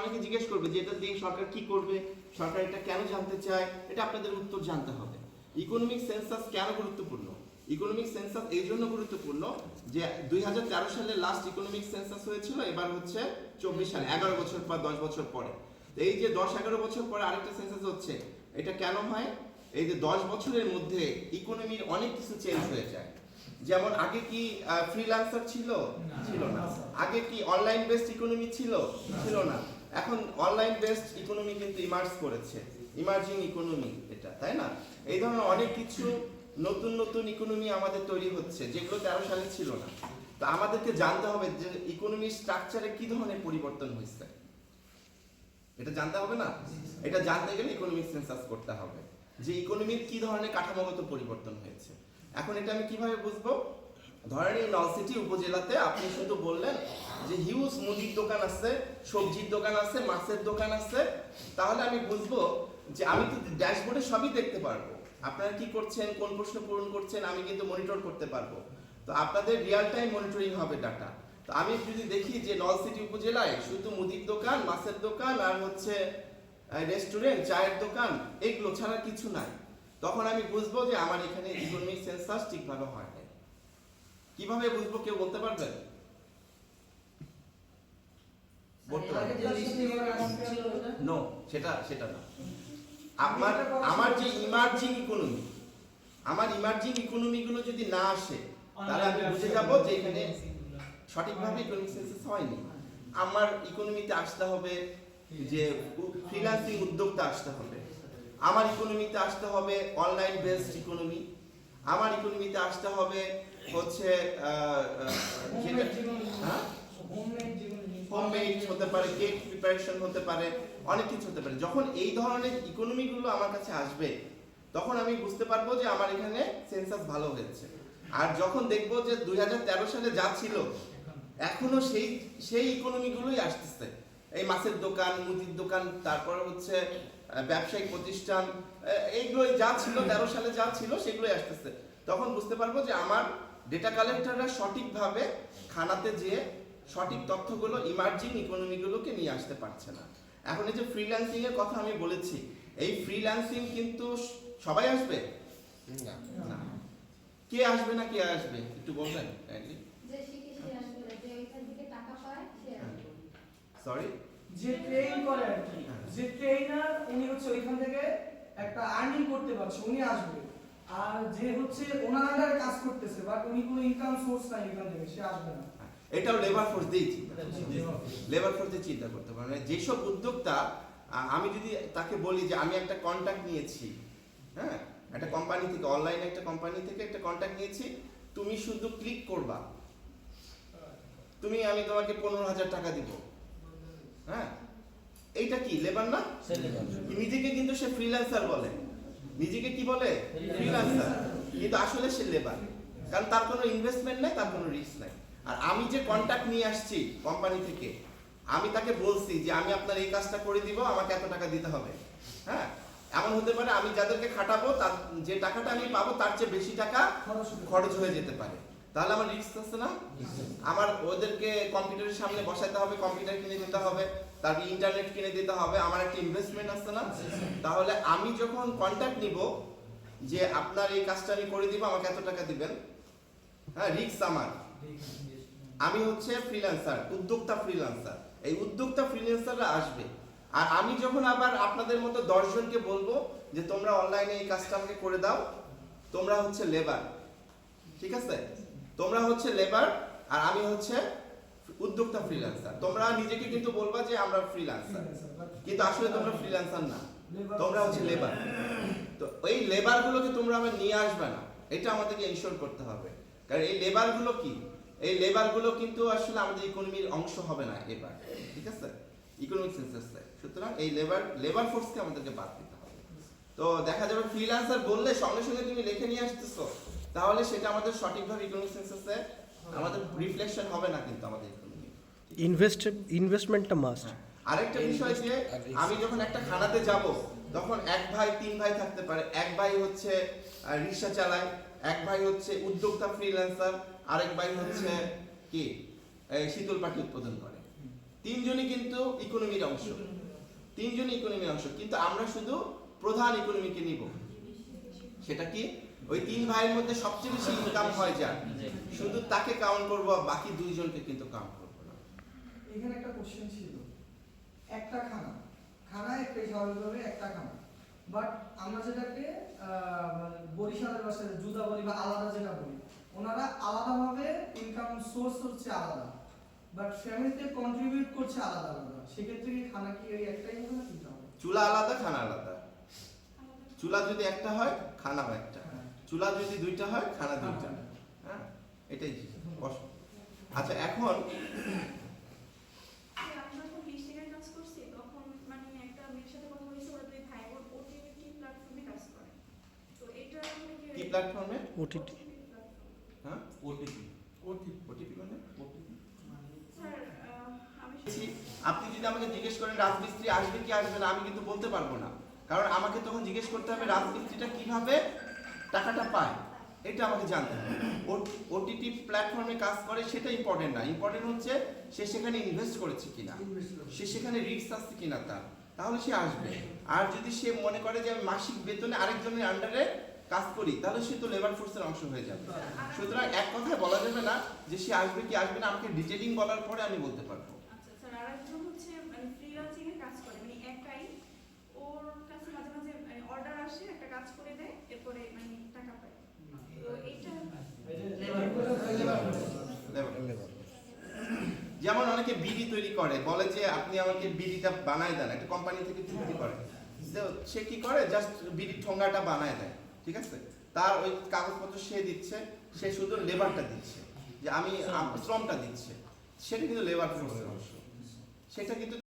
অনেকে জিজ্ঞেস করবে যে এটা দিয়ে সরকার কি করবে? সরকার এটা কেন জানতে চায়? এটা আপনাদের উত্তর জানতে হবে। ইকোনমিক সেন্সাস কেন গুরুত্বপূর্ণ? ইকোনমিক সেন্সাস এই জন্য গুরুত্বপূর্ণ যে দুই সালে লাস্ট ইকোনমিক সেন্সাস হয়েছিল এবার হচ্ছে চব্বিশ সালে এগারো বছর পর দশ বছর পরে। এই যে দশ এগারো বছর পরে আরেকটা সেন্সাস হচ্ছে এটা কেন হয়? এই যে দশ বছরের মধ্যে ইকোনমির অনেক কিছু চেঞ্জ হয়ে যায়। যেমন আগে কি ফ্রিল্যান্সার ছিল? ছিল না। আগে কি অনলাইন বেসড ইকোনমি ছিল? ছিল না। এখন অনলাইন বেসড ইকোনমি কিন্তু ইমার্জ করেছে। ইমার্জিং ইকোনমি এটা তাই না? এই ধরনের অনেক কিছু নতুন নতুন ইকোনমি আমাদের তৈরি হচ্ছে যেগুলো তেরো সালে ছিল না। তো আমাদেরকে জানতে হবে যে ইকোনমির স্ট্রাকচারে কি ধরনের পরিবর্তন হয়েছে। এটা জানতে হবে না? এটা জানতে গেলে ইকোনমিক সেন্সাস করতে হবে। যে ইকোনমির কি ধরনের কাঠামোগত পরিবর্তন হয়েছে। এখন এটা আমি কীভাবে বুঝব? ধরেন এই নলসিটি উপজেলাতে আপনি শুধু বললেন যে হিউজ মুদির দোকান আছে, সবজির দোকান আছে, মাছের দোকান আছে, তাহলে আমি বুঝব যে আমি তো ড্যাশবোর্ডে সবই দেখতে পারব। আপনারা কি করছেন, কোন প্রশ্ন পূরণ করছেন, আমি কিন্তু মনিটর করতে পারব। তো আপনাদের রিয়েল টাইম মনিটরিং হবে ডাটা তো আমি যদি দেখি যে নলসিটি উপজেলায় শুধু মুদির দোকান, মাছের দোকান আর হচ্ছে রেস্টুরেন্ট চায়ের দোকান, এগুলো ছাড়া কিছু নাই। তখন আমি বুঝব যে আমার এখানে ইকোনমিক সেন্সাস ঠিকভাবে হয় কীভাবে বুঝব কেউ বলতে পারবেন? নো? সেটা সেটা না। আমার আমার যে ইমার্জিং ইকোনমি আমার ইমার্জিং ইকোনমি গুলো যদি না আসে তাহলে আমি বুঝে যাব যে এখানে সঠিকভাবে ইকোনমিক সেন্সাস হয়নি। আমার ইকোনমিতে আসতে হবে যে ফ্রিল্যান্সিং উদ্যোক্তা আসতে হবে। আমার ইকোনমিতে আসতে হবে অনলাইন বেসড ইকোনমি আমার ইকোনমিতে আসতে হবে হচ্ছে হ্যাঁ হোমমেড হতে পারে কেক প্রিপারেশন হতে পারে অনেক কিছু হতে পারে। যখন এই ধরনের ইকোনমিগুলো আমার কাছে আসবে তখন আমি বুঝতে পারব যে আমার এখানে সেন্সাস ভালো হয়েছে। আর যখন দেখব যে দু হাজার তেরো সালে যা ছিল এখনও সেই সেই ইকোনমিগুলোই আসতেছে। এই মাছের দোকান মুদির দোকান তারপর হচ্ছে ব্যবসায়িক প্রতিষ্ঠান আহ, এইগুলোই যা ছিল তেরো সালে যা ছিল সেগুলোই আসতেছে। তখন বুঝতে পারব যে আমার ডেটা কালেক্টররা সঠিকভাবে খানাতে যেয়ে সঠিক তথ্যগুলো ইমার্জিং ইকোনমিগুলোকে নিয়ে আসতে পারছে না। এখন এই যে ফ্রিল্যান্সিং এর কথা আমি বলেছি এই ফ্রিল্যান্সিং কিন্তু সবাই আসবে? না। কে আসবে না কে আসবে? একটু বলবেন যে শিখে সে আসবে যে ওইখান থেকে টাকা পায় সে আসবে। সরি যে ট্রেন করে আর কি। যে ট্রেনার উনি হচ্ছে ওইখান থেকে একটা আর্নিং করতে পারছে উনি আসবে। আর যে হচ্ছে ওনার আন্ডারে কাজ করতেছে বাট উনি কোনো ইনকাম সোর্স নাই এখান থেকে সে আসবে না। এটাও লেবার ফোর্স দিয়েই চিন্তা লেবার ফোর্স দিয়ে চিন্তা করতে পারে মানে যেসব উদ্যোক্তা আমি যদি তাকে বলি যে আমি একটা কন্ট্যাক্ট নিয়েছি হ্যাঁ? একটা কোম্পানি থেকে অনলাইনে একটা কোম্পানি থেকে একটা কন্ট্যাক্ট নিয়েছি তুমি শুধু ক্লিক করবা। তুমি আমি তোমাকে পনেরো হাজার টাকা দিব। হ্যাঁ? এইটা কি লেবার না? নিজেকে কিন্তু সে ফ্রিল্যান্সার বলে। নিজেকে কি বলে? ফ্রিল্যান্সার কিন্তু আসলে সে লেবার কারণ তার কোনো ইনভেস্টমেন্ট নাই তার কোনো রিস্ক নাই। আর আমি যে কন্ট্যাক্ট নিয়ে আসছি কোম্পানি থেকে, আমি তাকে বলছি যে আমি আপনার এই কাজটা করে দিব, আমাকে এত টাকা দিতে হবে। হ্যাঁ? এমন হতে পারে আমি যাদেরকে খাটাবো, তার যে টাকাটা আমি পাবো, তার চেয়ে বেশি টাকা খরচ হয়ে যেতে পারে। তাহলে আমার রিস্ক আছে না? আমার ওদেরকে কম্পিউটারের সামনে বসাতে হবে কম্পিউটার কিনে দিতে হবে, তারপর ইন্টারনেট কিনে দিতে হবে, আমার একটা ইনভেস্টমেন্ট আছে না? তাহলে আমি যখন কন্ট্যাক্ট নিব যে আপনার এই কাজটা আমি করে দিব, আমাকে এত টাকা দিবেন হ্যাঁ? রিস্ক আমার। আমি হচ্ছে ফ্রিল্যান্সার উদ্যোক্তা ফ্রিল্যান্সার এই উদ্যোক্তা ফ্রিল্যান্সাররা আসবে। আর আমি যখন আবার আপনাদের মতো দশজনকে বলব যে, তোমরা অনলাইনে এই কাজটা আমাকে করে দাও, তোমরা হচ্ছে লেবার ঠিক আছে? তোমরা হচ্ছে লেবার আর আমি হচ্ছে উদ্যোক্তা ফ্রিল্যান্সার তোমরা নিজেকে কিন্তু বলবা যে, আমরা ফ্রিল্যান্সার কিন্তু আসলে তোমরা ফ্রিল্যান্সার না। তোমরা হচ্ছে লেবার তো এই লেবারগুলোকে তোমরা আবার নিয়ে আসবে না। এটা আমাদেরকে ইনশোর করতে হবে। কারণ এই লেবারগুলো কি? এই লেবারগুলো কিন্তু আসলে আমাদের ইকোনমির অংশ হবে না এবার ঠিক আছে? ইকোনমিক সেন্সাসে সুতরাং এই লেবার লেবার ফোর্সকে আমাদেরকে বাদ দিতে হবে। তো দেখা যাবে ফ্রিল্যান্সার বললে সঙ্গে সঙ্গে তুমি লিখে নিয়ে আসতেছো তাহলে সেটা আমাদের সঠিকভাবে ইকোনমিক সেন্সাসে আমাদের রিফ্লেকশন হবে না কিন্তু আমাদের ইকোনমি ইনভেস্ট ইনভেস্টমেন্টটা মাস্ট আরেকটা বিষয় যে আমি যখন একটা খানাতে যাব তখন এক ভাই, তিন ভাই থাকতে পারে। এক ভাই হচ্ছে রিক্সা চালায়, এক ভাই হচ্ছে উদ্যোক্তা ফ্রিল্যান্সার আরেক ভাই হচ্ছে কি? শীতল পাখি উৎপাদন করে। তিনজনই কিন্তু ইকোনমির অংশ। তিনজনই ইকোনমির অংশ। কিন্তু আমরা শুধু প্রধান ইকোনমিকে নিব। সেটা কি? ওই তিন ভাইয়ের মধ্যে সবচেয়ে বেশি ইনকাম হয় যার। শুধু তাকে কাউন্ট করব, বাকি দুইজনকে কিন্তু কাউন্ট করব না। এখানে একটা কোশ্চেন ছিল একটা খানা খানা একটাই স্বাভাবিকভাবে একটা খানা বাট আমরা যেটাকে বরিশালের ভাষায় জুদা বলি বা আলাদা যেটা বলি ওনারা আলাদাভাবে ইনকাম সোর্স হচ্ছে আলাদা বাট ফ্যামিলিতে কন্ট্রিবিউট করছে আলাদা আলাদা সেক্ষেত্রে কি খানা কি ওই একটাই হবে না তিনটা হবে? চুলা আলাদা খানা আলাদা। চুলা যদি একটা হয় খানা হয় একটা। হ্যাঁ। চুলা যদি দুইটা হয় খানা দুইটা। হ্যাঁ এটাই। আচ্ছা এখন যে আমি যখন লিস্টিংয়ের কাজ করছি তখন মানে একটা মেয়ের সাথে কথা হয়েছে ওরা দুই ভাই বোন ওটিটি প্ল্যাটফর্মে কাজ করে তো এটা আসলে কি কি প্ল্যাটফর্মে platform। হ্যাঁ? ওটিপি ওটিপি মানে? আপনি যদি আমাকে জিজ্ঞেস করেন রাজমিস্ত্রি আসবে কি আসবে না আমি কিন্তু বলতে পারব না। কারণ আমাকে তখন জিজ্ঞেস করতে হবে রাজমিস্ত্রিটা কীভাবে টাকাটা পায়? এটা আমাকে জানতে হবে। ওটিটি প্ল্যাটফর্মে কাজ করে সেটা ইম্পর্টেন্ট না। ইম্পর্টেন্ট হচ্ছে সে সেখানে ইনভেস্ট করেছে কিনা। সে সেখানে রিস্ক আসছে কিনা তার। তাহলে সে আসবে। আর যদি সে মনে করে যে আমি মাসিক বেতনে আরেকজনের আন্ডারে কাজ করি তাহলে সে তো লেবার ফোর্সের অংশ হয়ে যাবে। সুতরাং এক কথায় বলা যাবে না যে সে আসবে কি আসবে না আমাকে ডিটেলিং বলার পরে আমি বলতে পারব। আচ্ছা মানে মানে মানে মানে. যেমন অনেকে বিডি তৈরি করে বলে যে আপনি আমাকে বিডিটা বানায় দেন একটা কোম্পানি থেকে চুক্তি করে। সে কি করে? জাস্ট বিডি ঠোঙ্গাটা বানায় দেয়। ঠিক আছে? তার ওই কাগজপত্র সে দিচ্ছে, সে শুধু লেবারটা দিচ্ছে। যে আমি শ্রমটা দিচ্ছে। সেটা কিন্তু লেবার সেটা কিন্তু